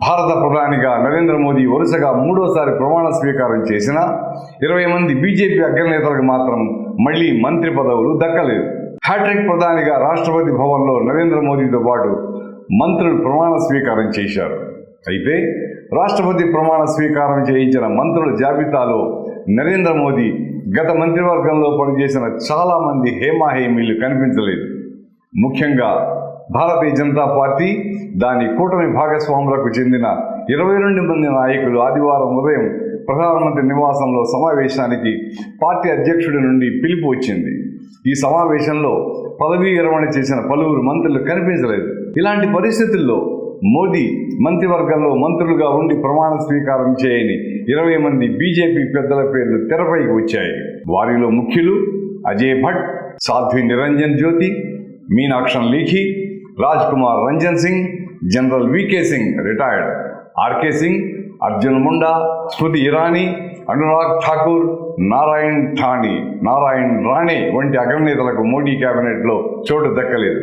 భారత ప్రధానిగా నరేంద్ర మోదీ వరుసగా మూడోసారి ప్రమాణ స్వీకారం చేసిన ఇరవై మంది బీజేపీ అగ్రనేతలకు మాత్రం మళ్ళీ మంత్రి పదవులు దక్కలేదు. హ్యాట్రిక్ ప్రధానిగా రాష్ట్రపతి భవన్లో నరేంద్ర మోదీతో పాటు మంత్రులు ప్రమాణ స్వీకారం చేశారు. అయితే రాష్ట్రపతి ప్రమాణ స్వీకారం చేయించిన మంత్రుల జాబితాలో నరేంద్ర మోదీ గత మంత్రివర్గంలో పనిచేసిన చాలామంది హేమాహేమీలు కనిపించలేదు. ముఖ్యంగా భారతీయ జనతా పార్టీ దాని కూటమి భాగస్వాములకు చెందిన ఇరవై రెండు మంది నాయకులు ఆదివారం ఉదయం ప్రధానమంత్రి నివాసంలో సమావేశానికి పార్టీ అధ్యక్షుడి నుండి పిలుపు వచ్చింది. ఈ సమావేశంలో పదవీ విరమణ చేసిన పలువురు మంత్రులు కనిపించలేదు. ఇలాంటి పరిస్థితుల్లో మోదీ మంత్రివర్గంలో మంత్రులుగా ఉండి ప్రమాణ స్వీకారం చేయని ఇరవై మంది బీజేపీ పెద్దల పేర్లు తెరపైకి వచ్చాయి. వారిలో ముఖ్యులు Ajay Bhatt Sadhvi Niranjan Jyoti Meenakshi Lekhi Raj Kumar Ranjan Singh general V K Singh retired. R K Singh Arjun Munda Smriti Irani Anurag Thakur Narayan ఠాణి Narayan Rane వంటి అగ్రనేతలకు మోడీ కేబినెట్లో చోటు దక్కలేదు.